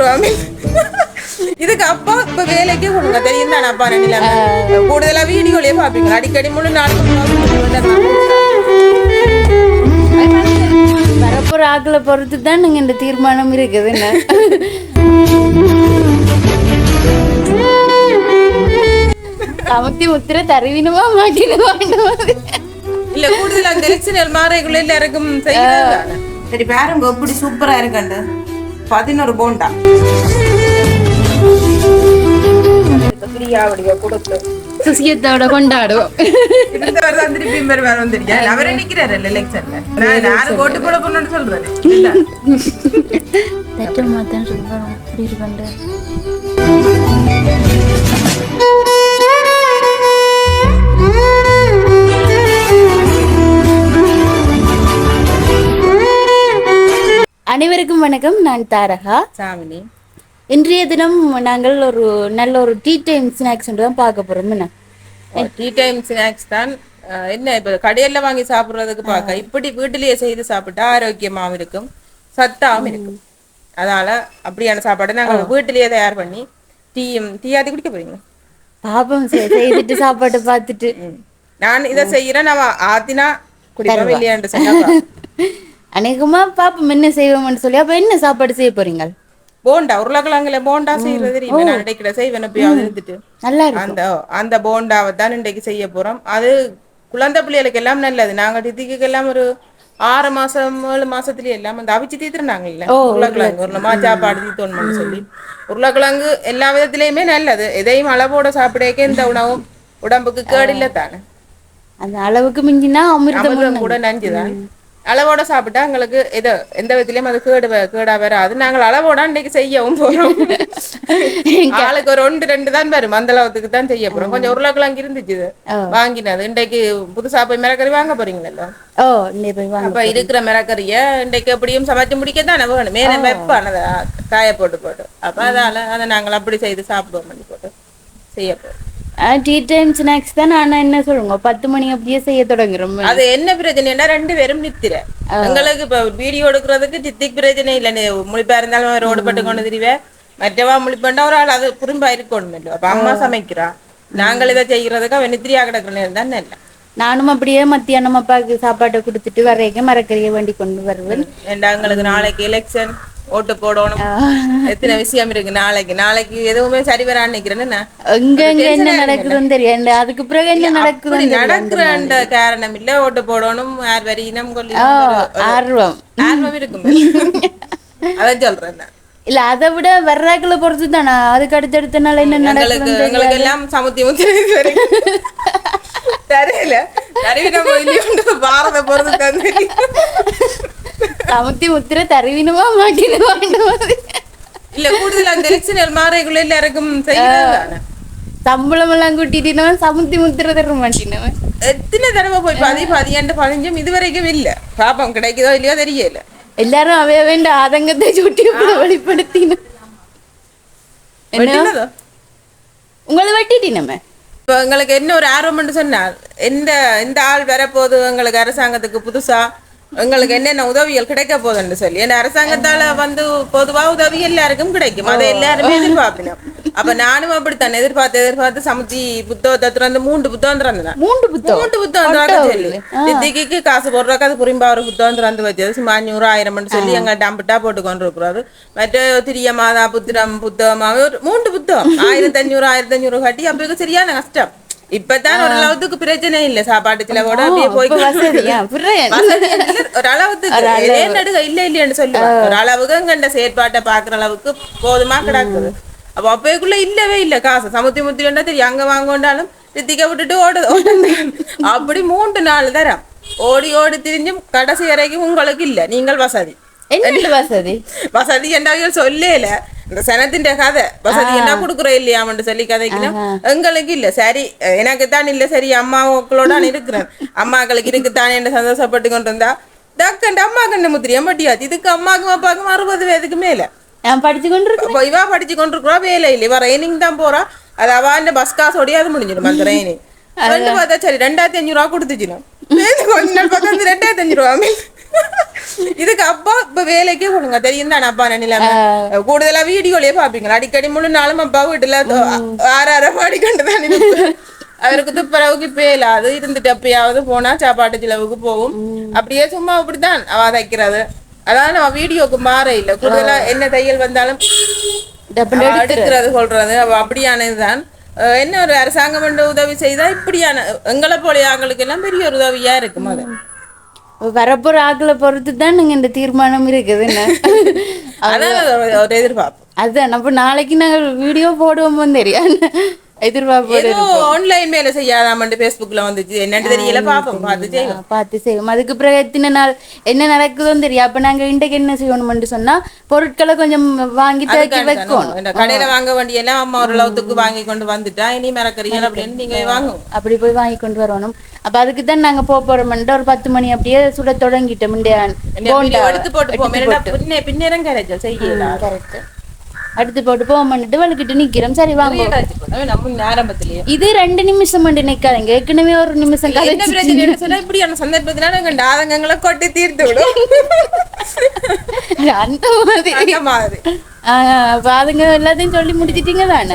ரூபா இதுக்கு அப்பா இப்ப வேலைக்கு கொடுங்க. தெரியும் தானே அப்பா நிலைமை? கூடுதலா வீடியோலயே பாப்பீங்க அடிக்கடி முழு நாளைக்கு வரப்போற ஆக்களை பொறுத்து தான் நீங்க இந்த தீர்மானம் இருக்குது. என்ன? சமத்தி முத்திரை தருவினுமா மாட்டினுமா இல்ல கூடுதலா அந்த எலெக்ஷன் மாறைக்குள்ள எல்லாருக்கும். சரி பாருங்க எப்படி சூப்பரா இருக்கண்டு பதினோரு போண்டா. சுசியத்தோட கொண்டாடுவோம். அவரே நிக்கிறாரு எலெக்ஷன்ல நான் ஓட்டு போட போறேன்னு சொல்றேன். அனைவருக்கும் வணக்கம். நான் தாரகா. சாமினி. இன்றைய தினம் நாங்கள் ஒரு நல்ல ஒரு டீ டைம் ஸ்நாக்ஸ் தான் பார்க்க போறோம். என்ன? டீ டைம் ஸ்நாக்ஸ் தான். என்ன இப்ப கடையில வாங்கி சாப்பிடுறதுக்கு பார்க்க இப்படி வீட்டிலேயே செய்து சாப்பிட்டா ஆரோக்கியமாவும் இருக்கும் சத்தாவும் இருக்கும். அதனால அப்படியான சாப்பாடு நாங்க வீட்டிலேயே தயார் பண்ணி டீயும் டீ ஆதி குடிக்க போறீங்க பாப்போம் செய்துட்டு சாப்பாட்டை பார்த்துட்டு. நான் இதை செய்யறேன் நான் ஆத்தினா குடிப்பேன் இல்லையான்னு சொன்னா அநேகமா பாப்போம் என்ன செய்வோம்னு சொல்லி. அப்ப என்ன சாப்பாடு செய்ய போறீங்க போண்டா உருளைக்கிழங்குல போண்டா செய்யறது நான் இன்றைக்கு செய்வேன் எப்பயாவது இருந்துட்டு. நல்லா அந்த அந்த போண்டாவை தான் இன்றைக்கு செய்ய போறோம். அது குழந்தை பிள்ளைகளுக்கு எல்லாம் நல்லது. நாங்க திதிக்கு எல்லாம் ஒரு ஆறு மாசம் ஏழு மாசத்துலயே எல்லாம் அந்த அவிச்சு தீத்துறாங்க இல்ல. உருளைக்கிழங்கு உருளைமா சாப்பாடு தீத்தோணும்னு சொல்லி. உருளைக்கிழங்கு எல்லா விதத்திலயுமே நல்லது. எதையும் அளவோட சாப்பிடக்க இந்த உணவும் உடம்புக்கு கேடு இல்ல தானே. அந்த அளவுக்கு மிஞ்சினா அமிர்தம் அமிர்தம் கூட நஞ்சுதான். அளவோட சாப்பிட்டா எங்களுக்கு இது எந்த விதத்திலயும் அது கேடு கேடா வராது. நாங்கள் அளவோட இன்னைக்கு செய்யவும் போறோம். ஆளுக்கு ஒரு ஒன்று ரெண்டு தான் வரும். அந்த அளவுக்கு தான் செய்ய போறோம். கொஞ்சம் உருளைக்கிழங்கு இருந்துச்சு. வாங்கினது. இன்றைக்கு புதுசா போய் மிளகறி வாங்க வாங்க அப்ப இருக்கிற மிளகறிய இன்றைக்கு எப்படியும் சமைச்சு முடிக்க தானே வேணும். மேல வெப்பானத காய போட்டு போட்டு. அப்ப அதால அதை நாங்கள் அப்படி செய்து சாப்பிடுவோம். போட்டு செய்ய போறோம். டீ டைம் ஸ்நாக்ஸ் தான் ஆனா என்ன சொல்லுங்க பத்து மணி அப்படியே செய்ய தொடங்குறோம். அது என்ன பிரச்சனைன்னா ரெண்டு பேரும் நித்திர. எங்களுக்கு இப்ப வீடியோ எடுக்கிறதுக்கு சித்திக்கு பிரச்சனை இல்ல. முழிப்பா இருந்தாலும் ரோடு பட்டு கொண்டு திரிவே. மற்றவா முழிப்பண்டா ஒரு ஆள் அது புரிம்பா இருக்கணும் இல்ல அப்ப அம்மா சமைக்கிறா. நாங்கள் இதை செய்யறதுக்கு அவன் நித்திரியா கிடக்குற நேரம் தான் நல்ல. நானும் அப்படியே மத்தியானம் அப்பாவுக்கு சாப்பாட்டை கொடுத்துட்டு வரைக்கும் மரக்கறியை வேண்டி கொண்டு வருவேன். எங்களுக்கு நாளைக்கு எலெக்ஷன் ஓட்டு போடணும். எத்தனை விஷயம் இருக்கு நாளைக்கு? நாளைக்கு எதுவுமே சரி வரான்னு நிக்கிறேன்னு நான் எங்க எங்க என்ன நடக்குதுன்னு தெரியும். அதுக்கு பிறகு என்ன அப்படி நடக்குதுன்னு நடக்கிற காரணம் இல்ல ஓட்டு போடணும். யார் வரி இனம் கொள்ளி ஆர்வம். ஆர்வம் இருக்கும். அதான் சொல்றேன் இல்ல அதை விட வர்றாக்களை பொறுத்து தானே அதுக்கு அடுத்தடுத்த நாள் என்ன நடக்குதுன்னு எங்களுக்கு எல்லாம் சமுத்தி முத்தி வரைக்கும். தெரியல. போயிட்டு பாரத பொறுத்து தான் தெரியும். சமத்தி முத்திரை தருவினுமா மாட்டினுமா இல்ல கூடுதல் அந்த எலெக்ஷன் மாறைக்குள்ள எல்லாருக்கும் சம்பளம் எல்லாம் கூட்டிட்டு சமுத்தி முத்திரை தர மாட்டினவன் எத்தனை தடவை போய் பதி பதியண்டு பதிஞ்சும் இது வரைக்கும் இல்ல பாப்பம் கிடைக்குதோ இல்லையோ தெரியல எல்லாரும் அவைய வேண்ட ஆதங்கத்தை சுட்டி வெட்டினதோ? உங்களை வெட்டிட்டினமே இப்ப எங்களுக்கு என்ன ஒரு ஆர்வம்னு சொன்னால் எந்த இந்த ஆள் வரப்போகுது எங்களுக்கு அரசாங்கத்துக்கு புதுசா எங்களுக்கு என்னென்ன உதவிகள் கிடைக்க போகுதுன்னு சொல்லி. ஏன்னா அரசாங்கத்தால வந்து பொதுவா உதவி எல்லாருக்கும் கிடைக்கும். அதை எல்லாருமே எதிர்பார்க்கணும் அப்ப நானும் அப்படித்தான் எதிர்பார்த்து எதிர்பார்த்து சமைச்சி புத்தகத்தை திறந்து மூன்று புத்தகம் திறந்தேன். மூன்று புத்தகம்? மூன்று புத்தகம் திறக்க சொல்லி. தித்திக்கு காசு போடுறதுக்கு அது புரிம்பா ஒரு புத்தகம் திறந்து வச்சது சும்மா அஞ்சூறு ஆயிரம் சொல்லி எங்க டம்பிட்டா போட்டு கொண்டு இருக்கிறாரு. மற்ற திரிய மாதா புத்திரம் புத்தகமாக ஒரு மூன்று புத்தகம். ஆயிரத்தி அஞ்சூறு ஆயிரத்தி அஞ்சூறு கட்டி அப்போ சரியான கஷ்டம். இப்பதான் ஒரு அளவுக்கு பிரச்சனை இல்ல சாப்பாட்டு செலவோட அப்படியே போய் ஒரு அளவுக்கு நடுக இல்ல இல்லைன்னு சொல்லுவாங்க ஒரு அளவுக்கு எங்கண்ட செயற்பாட்டை பாக்குற அளவுக்கு போதுமா கிடக்குது. அப்ப அப்பைக்குள்ள இல்லவே இல்ல காசு. சமுத்தி முத்தி வேண்டா தெரியும். அங்க வாங்கொண்டாலும் தித்திக்க விட்டுட்டு ஓடு. அப்படி மூன்று நாள் தரம் ஓடி ஓடி திரிஞ்சும் கடைசி வரைக்கும் உங்களுக்கு இல்ல. நீங்கள் வசதி. என்ன வசதி? வசதி என்றால் சொல்லல. இந்த சனத்தின் கதை. வசதி என்ன குடுக்குறோம் இல்லையாமன்னு சொல்லி கதைக்கணும் எங்களுக்கு இல்ல. சரி எனக்கு தான் இல்ல. சரி அம்மாக்களோட இருக்கிறேன். அம்மாக்களுக்கு இருக்குத்தானே என்று சந்தோஷப்பட்டு கொண்டு இருந்தா டக்கண்டு அம்மா கண்ணு முத்திரியம் பட்டியாச்சு இதுக்கு அம்மாக்கும் அப்பாக்கும் அறுபது வயதுக்கு மேல. படிச்சு கொண்டு இவா படிச்சு கொண்டிருக்கிறா வேலை இல்லை. இவ ரைனிங் தான் போறா. அது அவ இந்த பஸ் காசோடய அது முடிஞ்சிடும் அந்த ரைனிங் ரெண்டு பார்த்தா சரி ரெண்டாயிரத்தி அஞ்சு ரூபா கொடுத்துச்சுனா கொஞ்ச நாள் ரெண்டாயிரத்தி அஞ்சு ரூபா இதுக்கு அப்பா இப்ப வேலைக்கே கொடுங்க தெரியும் தானே அப்பா நிலைமை? கூடுதலா வீடியோலயே பாப்பீங்களா அடிக்கடி முழு நாளும் அப்பா வீட்டுல ஆறு ஆறு மாடி கொண்டு தான். அவருக்கு துப்புரவுக்கு இப்ப இல்லாது இருந்துட்டு அப்பயாவது போனா சாப்பாட்டு செலவுக்கு போகும். அப்படியே சும்மா அப்படித்தான் அவ தைக்கிறது அதான் நம்ம வீடியோக்கு மாற இல்ல. கூடுதலா என்ன தையல் வந்தாலும் எடுக்கிறது சொல்றது. அப்படியானதுதான் என்ன ஒரு அரசாங்கம் உதவி செய்தா இப்படியான எங்களை போல ஆங்களுக்கு எல்லாம் பெரிய ஒரு உதவியா இருக்கும் அது. வரப்போற ஆக்களை பொறுத்து தான் இந்த தீர்மானம் இருக்குதுன்னு அதான் ஒரு- எதிர்பார்ப்பு. அதான் அப்ப நாளைக்கு நாங்கள் வீடியோ போடுவோமோ தெரியாது. எதிர்பார்ப்பு ஏதோ ஆன்லைன் மேல செய்யாதாமண்டு பேஸ்புக்ல வந்துச்சு. என்னன்னு தெரியல பாப்போம் பார்த்து செய்வோம். பார்த்து செய்வோம். அதுக்கு பிறகு எத்தனை நாள் என்ன நடக்குதோன்னு தெரியும் அப்ப நாங்க இன்றைக்கு என்ன செய்யணும்னு சொன்னா பொருட்களை கொஞ்சம் வாங்கி தேக்கி வைக்கணும். கடையில வாங்க வேண்டிய எல்லாம் அம்மா ஒரு லவத்துக்கு வாங்கி கொண்டு வந்துட்டா இனி மறக்கறீங்க அப்படின்னு நீங்க வாங்குவோம் அப்படி போய் வாங்கி கொண்டு வரணும். அப்ப அதுக்கு தான் நாங்க போக போறோம்ட்டு ஒரு பத்து மணி அப்படியே சுட தொடங்கிட்டோம். போண்டா எடுத்து போட்டு பின்ன பின்னேரம் கரைச்சல் செய்யலாம். கரெக்ட் அடுத்து போட்டு போவோம்ட்டு வலுக்கிட்டு நிக்கிறோம். சரி வாங்க. இது ரெண்டு நிமிஷம் மட்டும் நிக்காதீங்க. ஏற்கனவே ஒரு நிமிஷம் இப்படியான சந்தர்ப்பத்தினால எங்க ஆதங்கங்களை கொட்டி தீர்த்து விடும். அந்த மாதிரி. அதுங்க எல்லாத்தையும் சொல்லி முடிச்சிட்டீங்க தானே?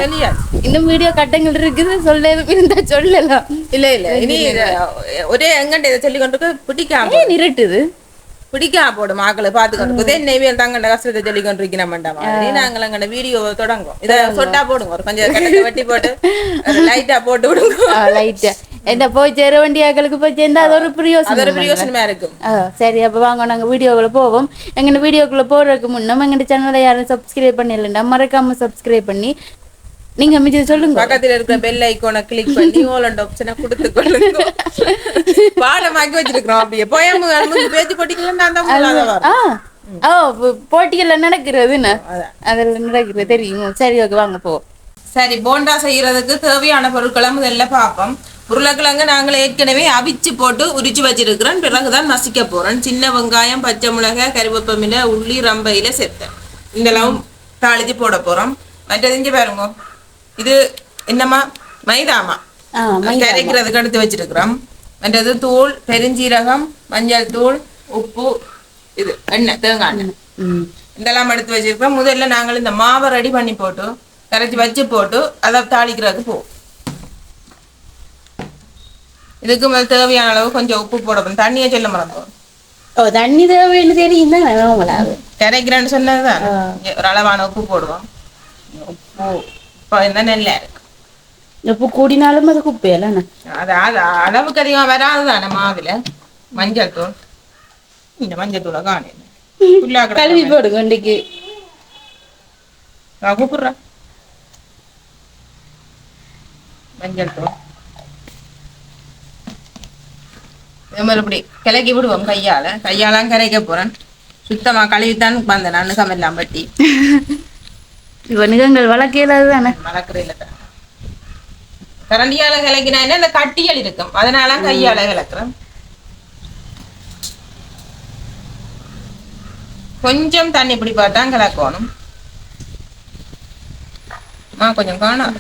இன்னும் வீடியோ கட்டங்கள் இருக்குது. சொல்ல இருந்தா சொல்லலாம். இல்ல இல்ல. இனி ஒரே எங்கண்ட இதை சொல்லி கொண்டு பிடிக்காம நிரட்டுது? பிடிக்காம போடும் ஆக்களை பாத்துக்கொண்டு இதே நெய்வேல் தாங்கண்ட கஷ்டத்தை சொல்லி கொண்டு இருக்கிற மாதிரி நாங்கள் எங்கண்ட வீடியோ தொடங்கும் இதை சொட்டா போடுங்க ஒரு கொஞ்சம் வெட்டி போட்டு லைட்டா போட்டு விடுங்க லைட்டா என்ன போய் சேர வேண்டிய ஆக்களுக்கு போய் சேர்ந்தா அது ஒரு அது ஒரு பிரியோசனம் பிரயோசனமா இருக்கும் சரி அப்ப வாங்க நாங்க வீடியோக்குள்ள போவோம் எங்க வீடியோக்குள்ள போறதுக்கு முன்னம் எங்க சேனலை யாரும் சப்ஸ்கிரைப் பண்ணிடலண்டா மறக்காம சப்ஸ்கிரைப் பண்ணி நீங்க மிச்ச சொல்லுங்க. பக்கத்துல இருக்கிற பெல் ஐக்கோனை கிளிக் பண்ணி ஓல் அண்ட் ஆப்ஷனை கொடுத்து கொள்ளுங்க பாடமாக்கி வச்சிருக்கிறோம் அப்படியே. போயாம பேச்சு போட்டிக்கலாம் ஓ போ- போட்டிகள்ல நடக்கிறதுன்னு. அதுல நடக்கிறது தெரியும்? சரி ஓகே வாங்க போ. சரி போண்டா செய்யறதுக்கு தேவையான பொருட்களை முதல்ல பார்ப்போம். உருளைக்கிழங்கு நாங்கள் ஏற்கனவே அவிச்சு போட்டு உரிச்சு வச்சிருக்கிறோம். பிறகுதான் நசிக்க போறோம். சின்ன வெங்காயம் பச்சை மிளகாய் கருவேப்பமில உள்ளி ரம்பையில சேர்த்தேன். இதெல்லாம் தாளிச்சு போட போறோம். மற்றது இங்க பாருங்க. இது என்னம்மா? மைதாமா. கரைக்கிறதுக்கு எடுத்து வச்சிருக்கிறோம். மற்றது தூள் பெருஞ்சீரகம் மஞ்சள் தூள் உப்பு இது எண்ணெய் தேங்காய் எண்ணெய். இதெல்லாம் எடுத்து வச்சிருக்கோம் முதல்ல நாங்கள் இந்த மாவை ரெடி பண்ணி போட்டு கரைச்சி வச்சு போட்டு அதை தாளிக்கிறதுக்கு போவோம் இதுக்கு மேல் தேவையான அளவு கொஞ்சம் உப்பு போடணும். தண்ணியை சொல்ல மறந்தோம் ஓ தண்ணி தேவைன்னு தெரியும் தான் கரைக்கிறேன்னு சொன்னதுதான். ஒரு அளவான உப்பு போடுவோம். உப்பு இருந்தால் நல்லா இருக்கு இப்போ கூடினாலும் அது குப்பையಲ್ಲ அது அளவுக்கு அதிகமாக வராது தானே மாவில் மஞ்சள் தூள். இந்த மஞ்சள் தூளை காணும். கழுவி போடுங்க இன்னைக்கு கூப்பிடுறா. மஞ்சள் தூள். மாதிரி இப்படி கிளக்கி விடுவோம் கையால. கையாலாம் கரைக்க போறேன். சுத்தமா கழுவித்தான் வந்தேன் சமையலாம் பட்டி இப்போ நிகங்கள் வளர்க்கலாது தானே? மலக்கரையில தான் கரண்டியால கிளக்கினா என்ன? இந்த கட்டியல் இருக்கும். அதனால கையால கிளக்குறேன் கொஞ்சம் தண்ணி இப்படி பார்த்தா கிளக்கணும் ஆ கொஞ்சம் காணும்.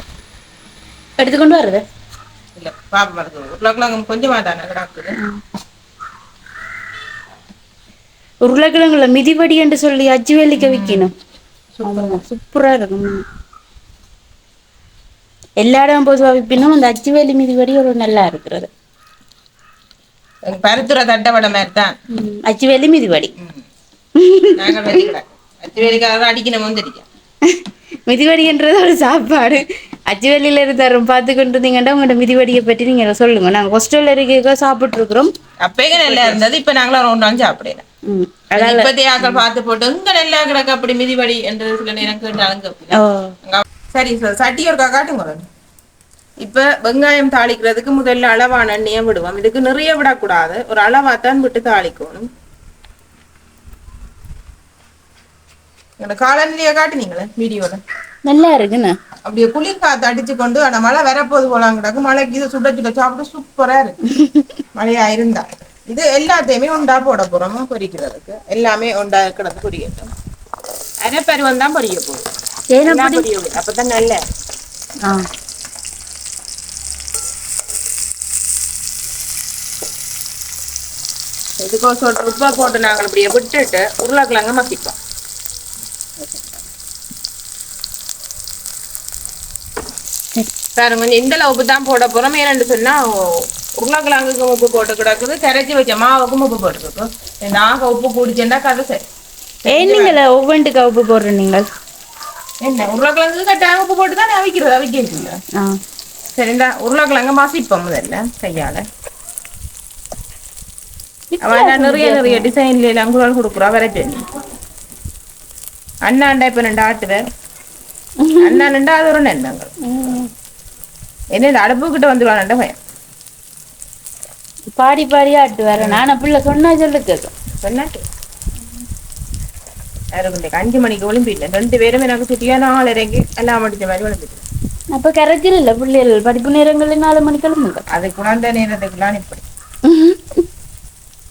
எடுத்துக்கொண்டு வருது இல்ல பாப்பா இருக்கு உருளைக்கிழங்கு கொஞ்சமா தானே கிடக்குது. உருளைக்கிழங்குல மிதிவடி என்று சொல்லி அச்சு வேலிக்க வைக்கணும். ஆமா சூப்பரா. இருக்கும். எல்லா இடம் பொதுவா விற்பினும் அந்த அச்சு வேலி மிதிவடி ஒரு நல்லா இருக்கிறது. பருத்துற தட்டை வடை மாதிரி தான். ம், அச்சு வேலி மிதிவடி நாங்கள் வச்சுக்கிறோம் அச்சு வேலைக்காக அடிக்கணும் மிதிவடின்றது ஒரு சாப்பாடு. அச்சு வேலியில இருந்தாரும் பார்த்து கொண்டு இருந்தீங்கன்னா உங்களோட மிதிவடியை பற்றி நீங்க சொல்லுங்க. நாங்க ஹாஸ்டல்ல இருக்க சாப்பிட்டு இருக்கிறோம் அப்பயே நல்லா இருந்தது இப்ப நாங்களும் ரெண்டு நாள் சாப்பிடலாம் ம். இப்பதே ஆக்கள் பார்த்து போட்டு இங்க நல்லா கிடக்கு அப்படி மிதிபடி என்று சில நேரம் கேட்டாலும் சரி சார் சட்டி ஒருக்கா காட்டுங்க. இப்ப வெங்காயம் தாளிக்கிறதுக்கு முதல்ல அளவான எண்ணெயை விடுவோம் இதுக்கு நிறைய விடக்கூடாது ஒரு அளவாத்தான் விட்டு தாளிக்கணும் காலநிலையை காட்டுனீங்களே வீடியோல நல்லா இருக்குண்ணா அப்படியே குளிர் காத்து அடிச்சு கொண்டு ஆனா மழை வரப்போது போலாம் கிடக்கு மழைக்கு இது சுட சுட சாப்பிட சூப்பரா இருக்கு மழையா இருந்தா இது எல்லாத்தையுமே உண்டா போட போறோம் பொரிக்கிறதுக்கு எல்லாமே உண்டா கிடந்து பொரியட்டும் அரைப்பருவம் தான் பொரிய பொரிய விடு. அப்பதான் நல்ல ஆ இதுக்கு உப்பை போட்டு நாங்கள் இப்படியே விட்டுட்டு உருளைக்கிழங்க மசிப்போம் பாருங்க இந்த உப்பு தான் போட போறோம் ஏன்னு சொன்னா உருளைக்கிழங்குக்கும் உப்பு போட்டு கிடக்குது கரைச்சி வச்ச மாவுக்கும் உப்பு போட்டுருக்கு நாங்க உப்பு குடிச்சேன்டா கதை சரி ஏன் நீங்கள் ஒவ்வொன்றுக்கு உப்பு போடுற நீங்கள் என்ன உருளைக்கிழங்கு கட்டாயம் உப்பு போட்டு தான் அவிக்கிறது அவிக்கிறீங்க ஆ சரி இந்த உருளைக்கிழங்க மசிப்போம் முதல்ல கையால அவன் நிறைய நிறைய டிசைன்ல எல்லாம் கூட கொடுக்குறா வெரைட்டி அண்ணாண்டா இப்ப ரெண்டு ஆட்டுவேன் அண்ணா ரெண்டா அது ஒரு எண்ணங்கள் ம். என்ன அடுப்பு கிட்ட வந்துடுவான்டா பையன் பாடி பாடி ஆட்டு வர நான் பிள்ளை சொன்னா சொல்லு கேட்கும் சொன்னாட்டு. அஞ்சு மணிக்கு ஒளிம்பிட்டேன் ரெண்டு பேரும் எனக்கு சுட்டியா நாலரைக்கு எல்லாம் முடிச்ச மாதிரி ஒளிம்பிட்டேன் அப்ப கரைச்சல் இல்ல. பிள்ளைகள் படிப்பு நேரங்களில் நாலு மணி கிளம்புங்க அது குழந்தை நேரத்துக்குலாம் இப்படி.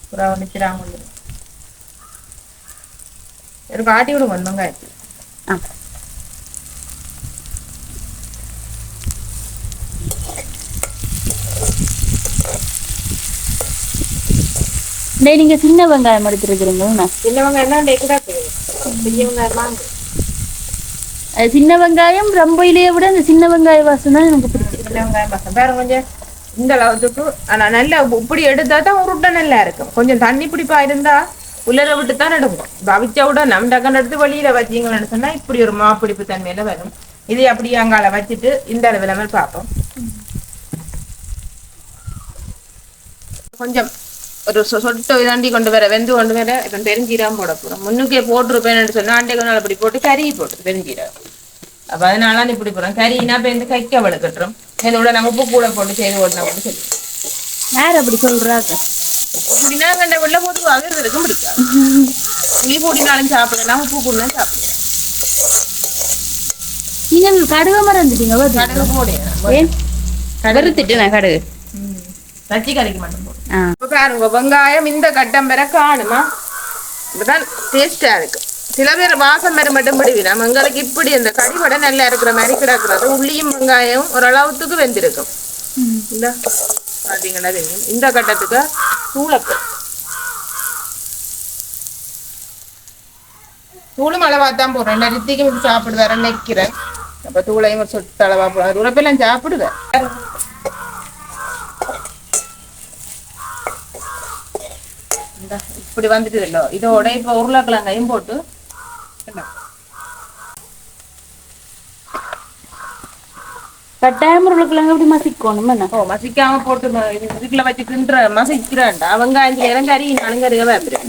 புறா நிற்கிறாங்க எனக்கு ஆட்டி விடுங்க வந்தவங்க ஆ. டேய் நீங்க சின்ன வெங்காயம் எடுத்துருக்குறீங்களா? டெக்குடா பெரியவங்க எல்லாம் அது சின்ன வெங்காயம் ரம்பையிலேயே விட அந்த சின்ன வெங்காய வாசம் தான் எனக்கு பிடிச்சிருக்கு. சின்ன வெங்காயம் பசங்க வேற கொஞ்சம் இந்த அளவுக்கு ஆனா நல்லா இப்படி எடுத்தா தான் உருட்டை நல்லா இருக்கும். கொஞ்சம் தண்ணி பிடிப்பா இருந்தா உள்ளர விட்டு தான் எடுக்கும் பவிச்சா விட நம்ம டக்குன்னு எடுத்து வெளியில வச்சீங்கன்னு சொன்னா இப்படி ஒரு மாப்பிடிப்பு தன்மையில வரும். இதை அப்படியே அங்கால வச்சுட்டு இந்த அளவுல பார்ப்போம். கொஞ்சம் ஒரு சொ- சொட்டு இதாண்டி கொண்டு வர வெந்து கொண்டு வர இப்போ பெருஞ்சீரகம் போட போகிறோம் முன்னுக்கே போட்டிருப்பேன்னு சொன்னா அண்டை கொஞ்சம் நாள் அப்படி போட்டு கறி போட்டு பெருஞ்சீரகம். அப்போ அதனால தான் இப்படி போகிறோம் கறினா இப்போ இந்த கைக்க வளர்க்கட்டுறோம் இதோட நம்ம உப்பு கூட போட்டு செய்து ஓடினா மட்டும் சரி. யார் அப்படி சொல்றாங்க அப்படின்னா கண்ட வெள்ள பொதுவாக இருக்கும் பிடிக்காது புளி போட்டினாலும் சாப்பிடலாம் உப்பு போடலாம் சாப்பிடலாம். நீங்க கடுகு மறந்துட்டீங்க பாத்தீங்களா? கடுகு போடுங்க ஏன்? வறுத்துட்டு நான் கடுகு. ரச்சி கறிக்கு மட்டும் போடும் இப்போ பாருங்க வெங்காயம் இந்த கட்டம் பெற காணுமா? இப்பதான் டேஸ்டா இருக்கு. சில பேர் வாசம் பெற மட்டும் பிடிவிடும் எங்களுக்கு இப்படி இந்த கறிவடை நல்லா இருக்கிற மாதிரி கிடக்குறது. உள்ளியும் வெங்காயம் ஓரளவுக்கு வெந்திருக்கும். இந்த பாத்தீங்களா? தெரியும் இந்த கட்டத்துக்கு தூளப்பு. தூளும் அளவா தான் போடுறேன். ரெண்டு ரித்திக்கும் சாப்பிடுவேன் நிற்கிறேன் அப்ப தூளையும் ஒரு சொட்டு அளவா போடுவேன். உறப்பெல்லாம் சாப்பிடுவேன் இந்தா, இப்படி வந்துட்டுதല്ലോ இதோட இப்ப உருளைக்கிழங்கையும் போட்டு? கட்டாயம் உருளைக்கிழங்கு அப்படி மசிக்கணும் என்ன? ஓ மசிக்காம போட்டு இதுக்குள்ள வச்சு கிண்டுற மசிக்கிறேன்டா. வெங்காயம் நேரம் கறி நலுங்கறிய வேப்பிடுறேன்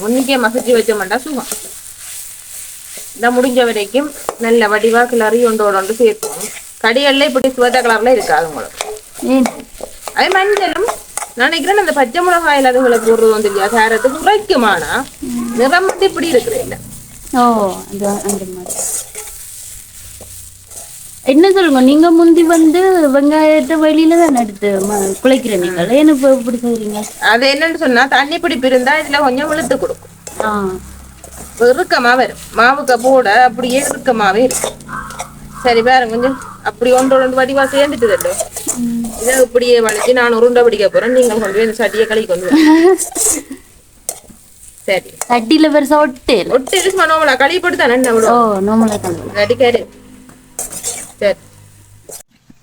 முன்னுக்கே மசிச்சு வச்ச மாட்டா சுகம் இந்த முடிஞ்ச வரைக்கும் நல்ல வடிவா கிளறி ஒன்றோட ஒன்று சேர்ப்போம் கடிகள்ல இப்படி சிவத்த கலர்ல இருக்காது உங்களுக்கு. அதே மஞ்சளும் நினைக்கிறேன் அந்த பச்சை மிளகாயில் அதுங்களை போடுறது வந்து இல்லையா? சேரத்துக்கு உரைக்குமானா நிறம் மட்டும் இப்படி இருக்குது இல்ல. ஓ அந்த அந்த மாதிரி. என்ன சொல்லுங்க நீங்க முந்தி வந்து வெங்காயத்தை வெளியில தான் எடுத்து குழைக்கிற நீங்கள்? ஏன் இப்ப இப்படி செய்றீங்க? அது என்னன்னு சொன்னா தண்ணி பிடிப்பு இருந்தா இதுல கொஞ்சம் இழுத்து கொடுக்கும். இறுக்கமா வரும். மாவுக்கு போட அப்படியே இறுக்கமாவே இருக்கும். சரி பாருங்க கொஞ்சம் அப்படி ஒன்று வடிவா சேர்ந்துட்டுதല്ലോ இதை இப்படியே வளைச்சு நான் உருண்டை பிடிக்க போறேன். நீங்கள் கொண்டு போய் இந்த சட்டியை கழுவி கொண்டு. சரி. சட்டியில பெருசா ஒட்டு ஒட்டு இருக்கு மனோமலா கழுவி போட்டு தானே என்ன ஓ விடும் நோமலா கலவு நடிக்காரு சரி.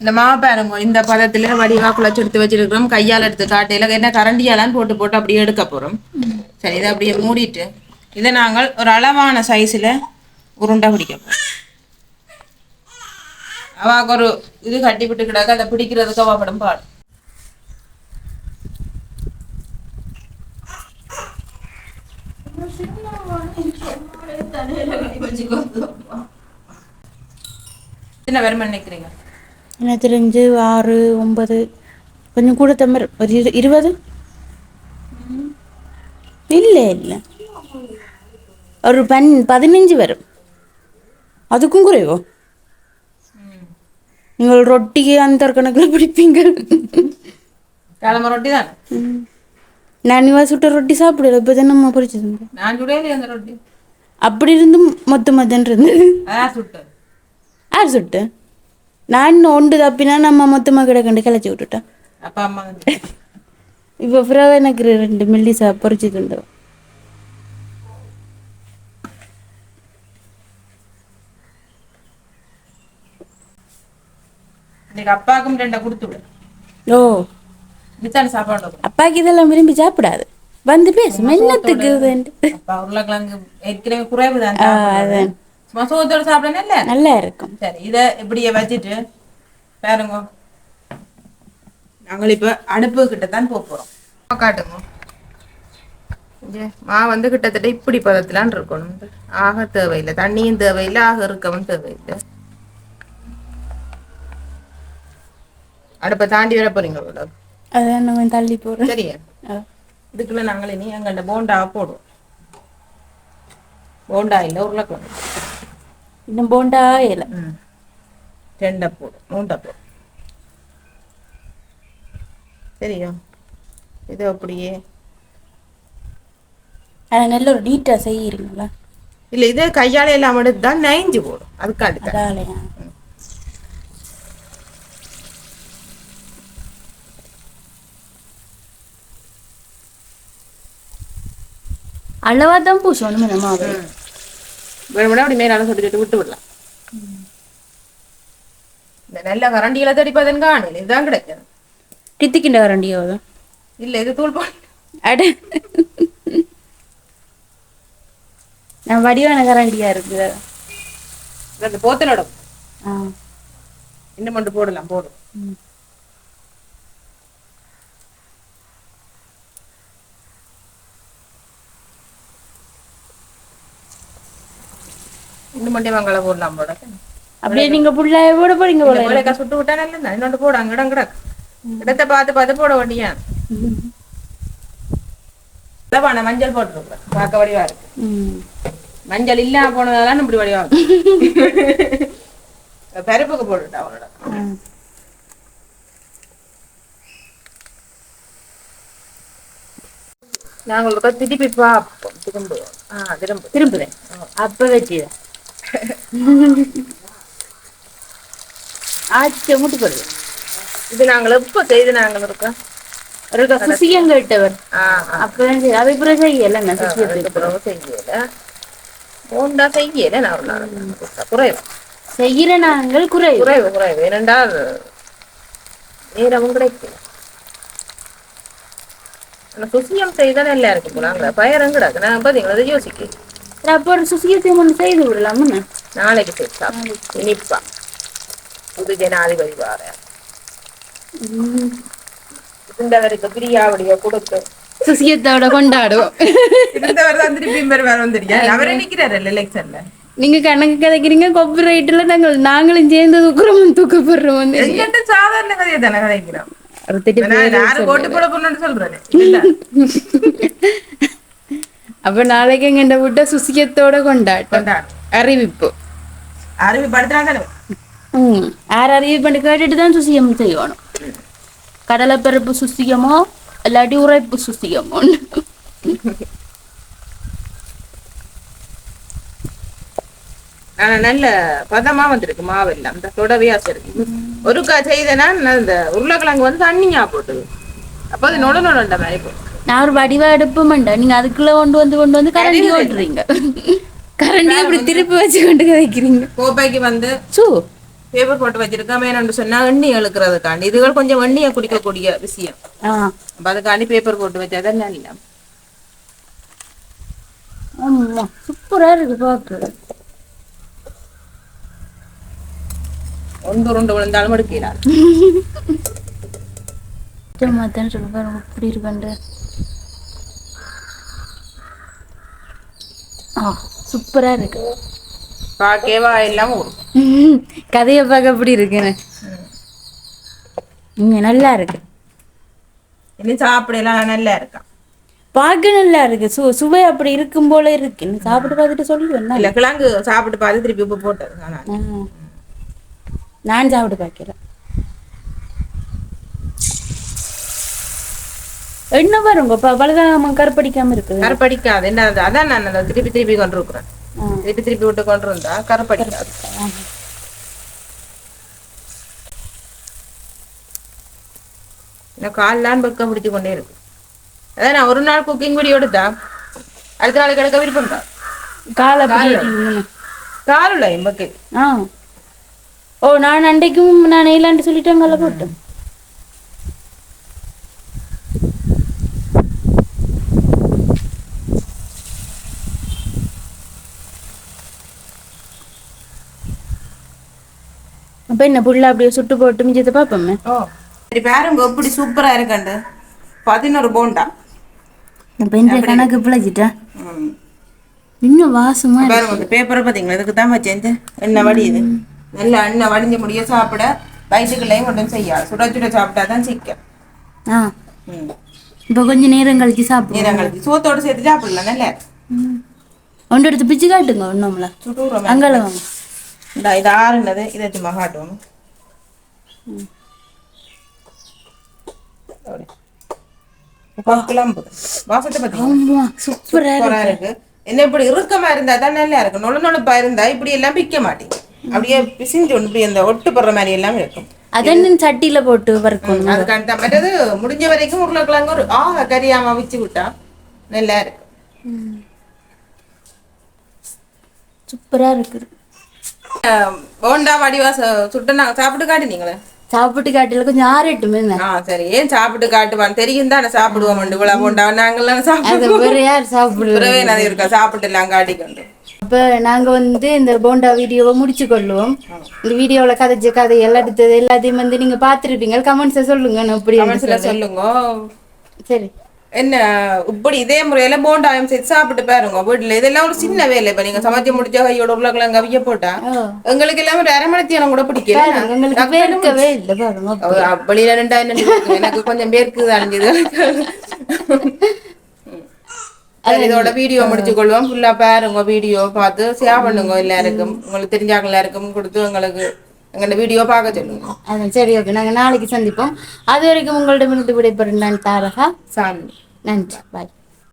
இந்த மாவு பாருங்க இந்த பதத்துல வடிவா குழச்சி எடுத்து வச்சிருக்கிறோம். கையால எடுத்து காட்டையில என்ன கரண்டியாலான்னு போட்டு போட்டு அப்படியே எடுக்க போறோம். சரி இதை அப்படியே மூடிட்டு இதை நாங்கள் ஒரு அளவான சைஸ்ல உருண்டை பிடிக்க போறோம். அவாக்கு ஒரு இது கட்டி விட்டு கிடக்கு அதை பிடிக்கிறதுக்கு அவ படம் பாடு என்ன வருமா நினைக்கிறீங்க எனக்கு தெரிஞ்சு ஆறு ஒன்பது கொஞ்சம் கூட தம்பர் ஒரு இரு இருபது இல்லை இல்லை ஒரு பன் பதினஞ்சு வரும் அதுக்கும் குறைவோ நீங்கள் ரொட்டிக்கு அந்த கணக்கில் பிடிப்பீங்க கிழமை ரொட்டி தானே. நான் இவா சுட்ட ரொட்டி சாப்பிடல இப்போ தான் நம்ம பொரிச்சது நான் சுடையில அந்த ரொட்டி. அப்படி இருந்தும் மொத்த மொத்தம் இருந்தது. யார் சுட்டு. நான் ஒன்று தப்பினா நம்ம மொத்தமாக கிடக்கண்டு கிளச்சி விட்டுட்டேன். அப்பா அம்மா. இப்போ ஃப்ரவ் எனக்கு ரெண்டு மில்லிசா பொறிச்சு தந்து இன்னைக்கு அப்பாவுக்கும் ரெண்டை கொடுத்து விடு. ஓ. மிச்சான சாப்பாடு. அப்பாக்கு இதெல்லாம் விரும்பி சாப்பிடாது. வந்து பேசு மென்னத்துக்கு. அப்பா உருளைக்கிழங்கு ஏற்கனவே குறைவு தான். சும்மா சோத்தோட சாப்பிடணும் இல்ல? நல்லா இருக்கும். சரி இதை இப்படியே வச்சுட்டு பாருங்க. நாங்கள் இப்ப அடுப்பு கிட்ட தான் போக போறோம். காட்டுங்க. மா வந்து கிட்டத்தட்ட இப்படி பதத்திலான் இருக்கணும். ஆக தேவையில்லை. தண்ணியும் தேவையில்லை ஆக இருக்கவும் தேவையில்லை. அடுப்பை தாண்டி வர போறீங்க இவ்வளவு. அதான் நம்ம தள்ளி போறேன் சரியா இதுக்குள்ள நாங்கள் இனி எங்கள்ட போண்டா போடுவோம். போண்டா இல்லை உருளைக்கிழங்கு. இன்னும் போண்டா இல்லை. ரெண்டை போடும் மூண்டை போடும் சரியா? இது அப்படியே. நல்ல ஒரு நீட்டாக செய்யறீங்களா? இல்ல இது கையால எல்லாம் எடுத்து தான் நைஞ்சு போடும். அதுக்காண்டி தான். அதாலையா அளவா தான் பூசணும் நம்ம அது வேணும்னா அப்படி மேலால சொல்லிட்டு விட்டு விடலாம். இந்த நல்ல கரண்டிகளை தடிப்பதன் காணல இதுதான் கிடைக்கும் கித்திக்கிண்ட வரண்டியாவது இல்ல இது தூள் போட அட. நான் வடிவான கரண்டியா இருக்குது அந்த போத்தலோட இன்னும் மட்டும் போடலாம் போடும் இன்னும் மட்டும் வெங்காயம் போடலாம் போட அப்படியே நீங்க புள்ளாய போட போறீங்க போல போலக்கா சுட்டு விட்டா நல்ல இன்னொன்று போடு அங்கட கிடக்கு இடத்தை பார்த்து பார்த்து போட வேண்டியா இலவான மஞ்சள் போட்டுருக்குறேன் பார்க்க வடிவா இருக்கு. மஞ்சள் இல்லாம போனதால இப்படி வடிவா இருக்கு பருப்புக்கு போட்டுட்டா அவளோட ஆ. நாங்கள் திருப்பி பார்ப்போம் திரும்ப திரும்புதேன் அப்ப வச்சுதான் ஆச்ச முட்டு போடுது இது நாங்கள் எப்போ செய்து நாங்கள் இருக்கோம்? சுசியம் கேட்டவர். பிறகு செய்யல நான் சுசியத்துக்கு செய்யல. மூண்டா செய்யல நான் குறைவு. செய்யற நாங்கள் குறைவு. குறைவு குறைவு. ஏனென்றால் நேரமும் கிடைக்கும் சுசியம் செய்தா நல்லா இருக்கு போல அங்க பயரம் கிடக்கு நான் பாத்தீங்களா அதை யோசிக்க சரி, அப்போ ஒரு சுசியத்தையும் ஒன்று செய்து விடலாமுன்னு நாளைக்கு சேர்த்தா இனிப்பா. புது ஜனாதிபதி வார. இருந்தவருக்கு பிரியாவடிய கொடுத்து சுசியத்தோட கொண்டாடுவோம். இருந்தவர் தான் திருப்பி வருவார் வந்துருக்கேன் அவரே நிக்கிறாரு எலெக்ஷன்ல நீங்க கணக்கு கதைக்கிறீங்க கொப்பி ரைட்ல நாங்கள் நாங்களும் சேர்ந்து தூக்குறோம் தூக்கப்படுறோம் வந்து எங்கிட்ட சாதாரண கதையை தானே கதைக்கிறோம். ஓட்டு போட போறேன்னு சொல்றேன் இல்ல அப்ப நாளைக்கு எங்க விட்ட சுசியத்தோட கொண்டாட்டம் கொண்டாடு அறிவிப்பு அறிவு படுத்தினா தானே ம் யார் அறிவிப்பு பண்ணி கேட்டுட்டு தான் சுசியம் செய்யணும் கடலைப்பருப்பு சுசியமோ இல்லாட்டி உரைப்பு சுசியமோ ஆனா நல்ல பதமா வந்திருக்கு மாவு எல்லாம் இந்த தொடவையாசம் இருக்கு ஒருக்கா செய்தனா இந்த உருளைக்கிழங்கு வந்து தண்ணியா போட்டுது அப்ப அது நொட நொடண்ட மாதிரி போட்டு நான் ஒரு வடிவா எடுப்ப மாட்டேன் நீங்க அதுக்குள்ள கொண்டு வந்து கொண்டு வந்து கரண்டி ஓட்டுறீங்க கரண்டி அப்படி திருப்பி வச்சு கொண்டு வைக்கிறீங்க. கோப்பைக்கு வந்து சூ. பேப்பர் போட்டு வச்சிருக்கேன். வேணும்னு சொன்னா எண்ணி இழுக்கிறதுக்காண்டி. இதுகள் கொஞ்சம் எண்ணியை குடிக்கக்கூடிய விஷயம். அப்ப அதுக்காண்டி பேப்பர் போட்டு வச்சாதான் நல்ல. ஆமா சூப்பரா இருக்கு பாக்குறது ஒன்று உருண்டு விழுந்தாலும் எடுக்கிறார் மாத்தேன்னு சொல்லி பாருங்க. இப்படி இருக்கண்டு ஆ சூப்பரா இருக்கு. பார்க்கவா எல்லாம் கதையை பார்க்க எப்படி இருக்குன்னு இங்க நல்லா இருக்கு. இன்னும் சாப்பிடலாம் நல்லா இருக்கான் பார்க்க நல்லா இருக்கு. சு சுவை அப்படி இருக்கும் போல இருக்கு. நீ சாப்பிட்டு பார்த்துட்டு சொல்லுவேன் இல்ல கிழங்கு சாப்பிட்டு பார்த்து திருப்பி உப்பு போட்டது நான் சாப்பிட்டு பார்க்கிறேன். என்ன பாருங்க ப- பலகாம கருப்படிக்காம இருக்குது. கருப்படிக்காது. என்ன அது? அதான் நான் அதை திருப்பி திருப்பி கொண்டு இருக்கிறேன். திருப்பி திருப்பி விட்டு கொண்டு இருந்தா கருப்படிக்காது. இன்னும் கால்லாம் பக்கம் பிடிச்சு கொண்டே இருக்கு. அதான் நான் ஒரு நாள் குக்கிங் வீடியோ எடுத்தா அடுத்த நாளைக்கு எடுக்க விருப்பம் தான் காலை. காலுல எம்பக்கு. ஓ நான் அன்றைக்கும் நான் இல்லைன்னு சொல்லிட்டேங்கல்ல போட்டேன். அப்ப என்ன புள்ள அப்படியே சுட்டு போட்டு மிஞ்சத்தை பார்ப்போமே ஓ சரி பாருங்க எப்படி சூப்பரா இருக்கண்டு? பதினோரு போண்டா. இப்போ இந்த கணக்கு பிழைச்சிட்டேன் ம். இன்னும் வாசமா. பாருங்க இந்த பேப்பரை பார்த்தீங்களா இதுக்கு தான் வச்சேன் எண்ணெய் வடியுது. நல்லா எண்ணெய் வடிஞ்ச முடிய சாப்பிட வயிற்றுக்குள்ளையும் ஒன்றும் செய்யாது சுட சுட சாப்பிட்டா தான் சிக்கன் ஆ. ம். இப்போ கொஞ்சம் நேரம் கழிச்சு சாப்பிடுவோம். நீரங்களுக்கு சோத்தோடு சேர்த்து சாப்பிடலாம் நல்லா ஒன்று எடுத்து பிச்சு காட்டுங்க ஒன்றும்ல சுட்டுறோம் அங்கால வாங்க. இந்த இது ஆறுனது இதை சும்மா. இப்போ கிளம்புது வாசத்தை பார்த்தீங்களா இருக்கு என்ன இப்படி இறுக்கமா இருந்தா தான் நல்லா இருக்கும் நொழு நொழுப்பா இருந்தா இப்படி எல்லாம் பிக்க மாட்டேங்குது அப்படியே பிசிஞ்சு இப்படி அந்த ஒட்டு போடுற மாதிரி எல்லாம் இருக்கும் அதன்னு சட்டியில போட்டு வறுக்கணும் அதுக்கு அந்த மற்றது முடிஞ்ச வரைக்கும் உருளைக்கிழங்கு ஒரு ஆ கறியாம வச்சு விட்டா நல்லா இருக்கு சூப்பரா இருக்குது போண்டா வடிவா சுட்டு நாங்க சாப்பிட்டு காட்டினீங்களே சாப்பிட்டு காட்டில கொஞ்சம் ஆறட்டுமே ஆ சரி. ஏன் சாப்பிட்டு காட்டுவான்? தெரியும் தானே சாப்பிடுவோம் இவ்வளவு போண்டா. நாங்கெல்லாம் சாப்பிடுவோம். வேற யார் பிறவே நான் இருக்கா? சாப்பிட்டு எல்லாம் காட்டிக்கொண்டு. அப்ப நாங்க வந்து இந்த போண்டா வீடியோவை முடிச்சு கொள்ளுவோம் இந்த வீடியோல கதைச்ச கதை எல்லாம் எடுத்தது எல்லாத்தையும் வந்து நீங்க பாத்துருப்பீங்க கமெண்ட்ஸை சொல்லுங்க நான் கமெண்ட்ஸ்ல சொல்லுங்க. சரி. என்ன இப்படி இதே முறையில போண்டாயம் சேர்த்து சாப்பிட்டு பாருங்க வீட்டுல. இதெல்லாம் ஒரு சின்ன வேலை. இப்ப நீங்க சமைச்சு முடிச்ச கையோட உருளைக்கிழங்கு அவிய போட்டா. எங்களுக்கு எல்லாம் ஒரு அரை மணி நேரம் கூட பிடிக்கல. வெளியில ரெண்டா என்ன நினைக்குது? எனக்கு கொஞ்சம் பேருக்கு அணிஞ்சது சரி இதோட வீடியோ முடிச்சு கொள்வோம் ஃபுல்லா பாருங்க வீடியோ பார்த்து ஷேர் பண்ணுங்க எல்லாருக்கும். உங்களுக்கு தெரிஞ்சாங்க எல்லாருக்கும் கொடுத்து உங்களுக்கு எங்களோட வீடியோ பார்க்க சொல்லுங்க. அதான் சரி ஓகே நாங்க நாளைக்கு சந்திப்போம். அது வரைக்கும் உங்களிடமிருந்து விடைபெறும் நான் தாரகா. சாமி. நன்றி. பாய்